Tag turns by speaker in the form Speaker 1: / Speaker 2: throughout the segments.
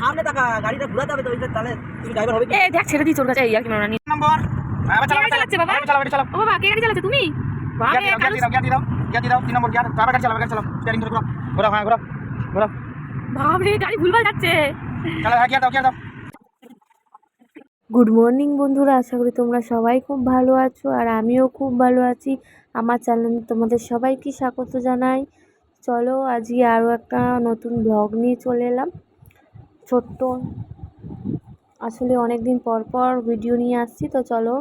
Speaker 1: সামনে টাকা গাড়িটা ঘুরাতে হবে তো তাহলে তুমি ড্রাইভার হবে
Speaker 2: এই দেখ ছেড়ে দিই কাছে এই আর কি মারা নিয়ে
Speaker 3: নম্বর। আবার চালাও
Speaker 2: চালাচ্ছে বাবা?
Speaker 3: চালাও চালাও
Speaker 2: ও বাবা কে গাড়ি চালাচ্ছে তুমি? বাবা
Speaker 3: গিয়ার দিও গিয়ার দিও গিয়ার দিও তিন নম্বর গিয়ার আবার গাড়ি চালাও গাড়ি চালাও। স্টিয়ারিং ধরে ঘোরাও ঘোরাও হ্যাঁ ঘোরাও ঘোরাও
Speaker 2: বাবরে গাড়ি ভুলভাল যাচ্ছে।
Speaker 3: চালাও হ্যাঁ গিয়ার দাও গিয়ার দাও।
Speaker 4: গুড মর্নিং বন্ধুরা আশা করি তোমরা সবাই খুব ভালো আছো আর আমিও খুব ভালো আছি। আমার চ্যানেলে তোমাদের সবাইকে স্বাগত জানাই। চলো, আজকে আরও একটা নতুন ব্লগ নিয়ে চলে এলাম। ছোট্ট, আসলে অনেক দিন পর পর ভিডিও নিয়ে আসছি, তো চলো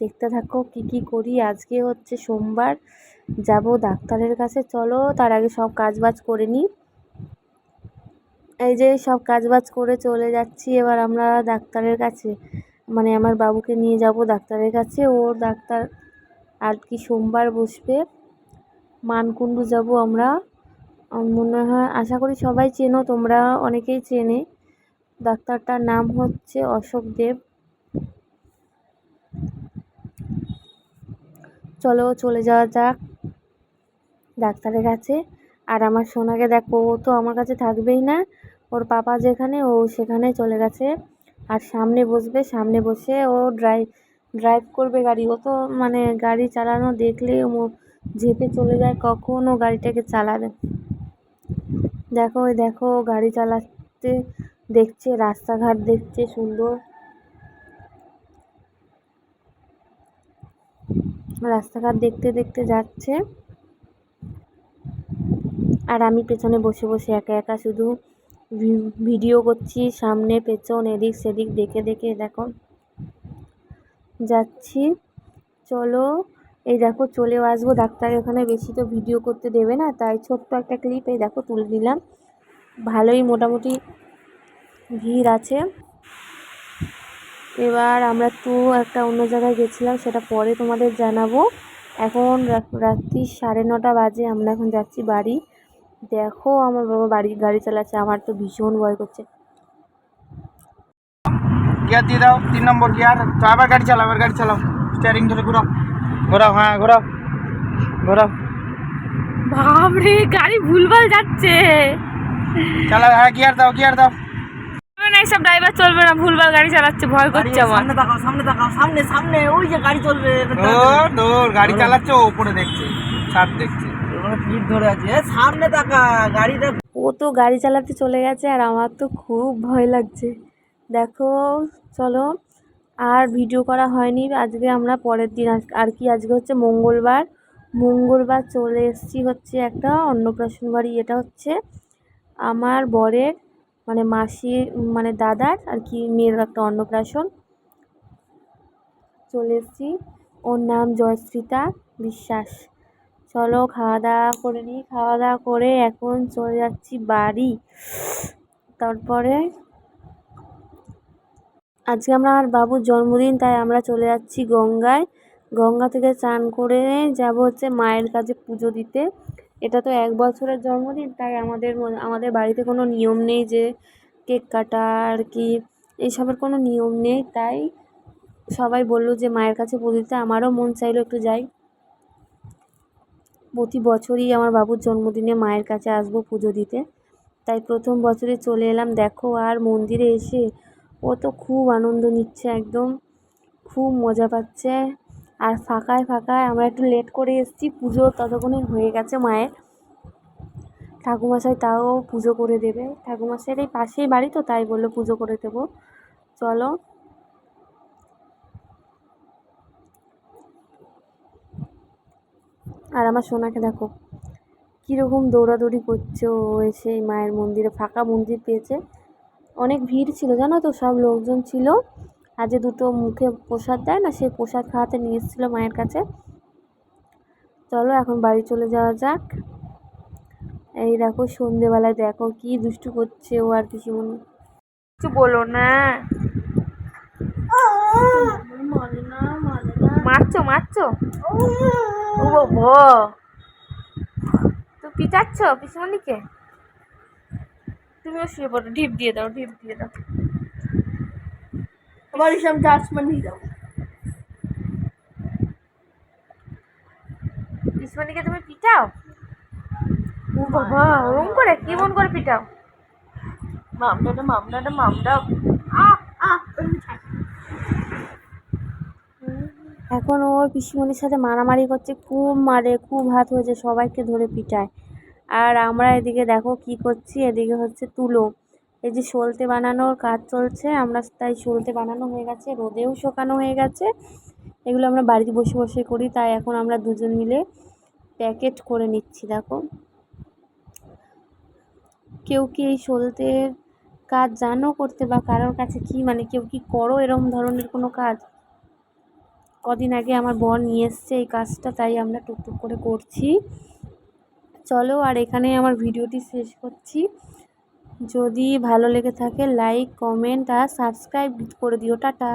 Speaker 4: দেখতে থাকো কি কি করি। আজকে হচ্ছে সোমবার, যাব ডাক্তারের কাছে। চলো, তার আগে সব কাজবাজ করে নিই। এই যে সব কাজবাজ করে চলে যাচ্ছি, এবার আমরা ডাক্তারের কাছে মানে আমার বাবুকে নিয়ে যাব ডাক্তারের কাছে। ওর ডাক্তার আর কি সোমবার বসবে। মানকুণ্ডু যাব আমরা। মনে হয়, আশা করি সবাই চেনো, তোমরা অনেকেই চেনে। ডাক্তারটার নাম হচ্ছে অশোক দেব। চলো, চলে যাওয়া যাক ডাক্তারের কাছে। আর আমার সোনাকে দেখো, ও তো আমার কাছে থাকবেই না। ওর পাপা যেখানে, ও সেখানে চলে গেছে। আর সামনে বসবে, সামনে বসে ও ড্রাইভ ড্রাইভ করবে গাড়ি। ও তো মানে গাড়ি চালানো দেখলে ঝেপে চলে যায় কখনও গাড়িটাকে চালাবে? দেখো, ওই দেখো গাড়ি চালাতে দেখছে, রাস্তাঘাট দেখছে, সুন্দর। রাস্তাঘাট দেখতে দেখতে যাচ্ছে। আর আমি পেছনে বসে বসে একা একা শুধু ভিডিও করছি, সামনে, পেছন, এদিক, সেদিক, দেখে দেখে, দেখো। যাচ্ছি। চলো এই দেখো চলেও আসব, ডাক্তার এখানে বেশি তো ভিডিও করতে দেবে না, তাই ছোট্ট একটা ক্লিপ এই দেখো তুলে দিলাম ভালোই মোটামুটি ভিড় আছে। এবার আমরা তো একটা অন্য জায়গায় গেছিলাম, সেটা পরে তোমাদের জানাব। এখন রাত্রি সাড়ে নটা বাজে, আমরা এখন যাচ্ছি বাড়ি। দেখো আমার বাবা বাড়ি, গাড়ি চালাচ্ছে, আমার তো ভীষণ ভয় করছে।
Speaker 3: গিয়ার দিয়ে দাও, তিন নম্বর গিয়ার, তো আবার গাড়ি চালাও, আবার গাড়ি চালাও স্টিয়ারিং ধরে ঘোরাও। ঘোরাও হ্যাঁ ঘোরাও। ঘোরাও।
Speaker 2: বাবরে গাড়ি ভুলভাল যাচ্ছে।
Speaker 3: চালাও হ্যাঁ গিয়ার দাও গিয়ার দাও।
Speaker 2: না এইসব ড্রাইভার চলবে না ভুলভাল গাড়ি চালাচ্ছে ভয় করছে আমার।
Speaker 1: সামনে তাকাও সামনে তাকাও সামনে সামনে ওই যে গাড়ি চলবে
Speaker 3: দৌড় দৌড় গাড়ি চালাচ্ছে ও উপরে দেখছে ছাদ দেখছে।
Speaker 1: পিঠ ধরে আছে। সামনে তাকা গাড়িটা
Speaker 4: ও তো গাড়ি চালাতে চলে গেছে আর আমার তো খুব ভয় লাগছে। দেখো চলো। আর ভিডিও করা হয়নি। আজকে আমরা পরের দিন আর কি, আজকে হচ্ছে মঙ্গলবার। মঙ্গলবার চলে এসেছি হচ্ছে একটা অন্নপ্রাশন বাড়ি এটা হচ্ছে আমার বরের মানে মাসির মানে দাদার আর কি মেয়ের একটা অন্নপ্রাশন। চলে এসেছি। ওর নাম জয়শ্রিতা বিশ্বাস। চলো খাওয়া দাওয়া করে নিই। খাওয়া দাওয়া করে এখন চলে যাচ্ছি বাড়ি। তারপরে আজকে আমার বাবুর জন্মদিন, তাই আমরা চলে যাচ্ছি গঙ্গায়। গঙ্গা থেকে স্নান করে যাব হচ্ছে মায়ের কাছে পুজো দিতে। এটা তো এক বছরের জন্মদিন, তাই আমাদের আমাদের বাড়িতে কোনো নিয়ম নেই যে কেক কাটা আর কি এইসবের কোনো নিয়ম নেই। তাই সবাই বলল যে মায়ের কাছে পুজো দিতে, আমারও মন চাইলো একটু যাই। প্রতি বছরই আমার বাবুর জন্মদিনে মায়ের কাছে আসব পুজো দিতে। তাই প্রথম বছরে চলে এলাম, দেখো আর মন্দিরে এসে ও তো খুব আনন্দ নিচ্ছে একদম, খুব মজা পাচ্ছে। আর ফাঁকায় ফাঁকায় আমরা একটু লেট করে এসেছি, পুজো ততক্ষণে হয়ে গেছে মায়ের। ঠাকুমশাই তাও পুজো করে দেবে। ঠাকুমশাইয়ের এই পাশেই বাড়ি তো, তাই বলল পুজো করে দেবো। চলো। আর আমার সোনাকে দেখো, কীরকম দৌড়াদৌড়ি করছে ও এসে মায়ের মন্দিরে, ফাঁকা মন্দির পেয়েছে। অনেক ভিড় ছিল, জানো তো? সব লোকজন ছিল। আর যে দুটো মুখে প্রসাদ দেয় না সেই প্রসাদ খাওয়াতে নিয়ে এসেছিল মায়ের কাছে। চলো এখন বাড়ি চলে যাওয়া যাক। এই দেখো, সন্ধেবেলায় দেখো কি দুষ্টু করছে ও আর কিছু মনে কিছু বলো না। মারছো মারছো? ও বাবা। তো পিটাচ্ছ পিসমণিকে? তুমিও শুয়ে পড়ো ঢিপ দিয়ে দাও ঢিপ দিয়ে দাও।
Speaker 1: আমার হিসাব নিয়ে যাও
Speaker 4: পিসমণিকে তুমি পিটাও?
Speaker 2: ও বাবা ওরম করে? কি মন করে পিটাও?
Speaker 1: মামলাটা মামলাটা মামলা
Speaker 4: এখন ওর পিসিমণির সাথে মারামারি করছে খুব মারে খুব হাত হয়েছে সবাইকে ধরে পিটায়। আর আমরা এদিকে দেখো কি করছি, এদিকে হচ্ছে তুলো। এই যে সলতে বানানোর কাজ চলছে, আমরা তাই সলতে বানানো হয়ে গেছে, রোদেও শুকানো হয়ে গেছে। এগুলো আমরা বাড়িতে বসে বসে করি, তাই এখন আমরা দুজন মিলে প্যাকেট করে নিচ্ছি, দেখো। কেউ কি এই সলতের কাজ জানো করতে বা কারোর কাছে কি মানে কেউ কি করো এরকম ধরনের কোনো কাজ? কদিন আগে আমার বর নিয়ে এসছে এই কাজটা, তাই আমরা টুকটুক করে করছি। চলো আর এখানে আমার ভিডিওটি শেষ করছি। যদি ভালো লেগে থাকে লাইক কমেন্ট আর সাবস্ক্রাইব করে দিও। টাটা।